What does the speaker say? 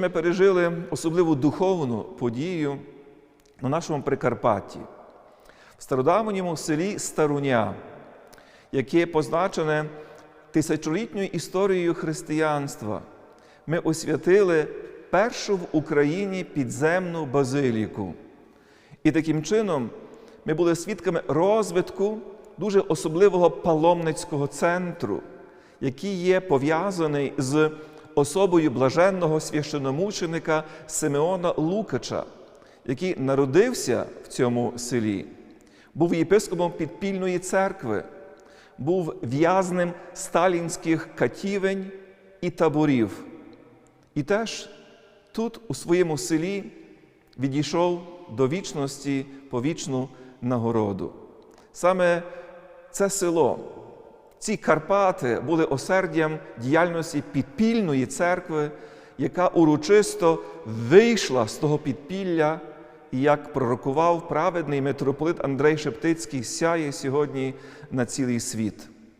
Ми пережили особливу духовну подію на нашому Прикарпатті, в стародавньому селі Старуня, яке позначене тисячолітньою історією християнства. Ми освятили першу в Україні підземну базиліку. І таким чином ми були свідками розвитку дуже особливого паломницького центру, який є пов'язаний з особою блаженного священомученика Симеона Лукача, який народився в цьому селі, був єпископом підпільної церкви, був в'язнем сталінських катівень і таборів. І теж тут, у своєму селі, відійшов до вічності по вічну нагороду. Саме це село, ці Карпати були осердям діяльності підпільної церкви, яка урочисто вийшла з того підпілля, і як пророкував праведний митрополит Андрей Шептицький, сяє сьогодні на цілий світ.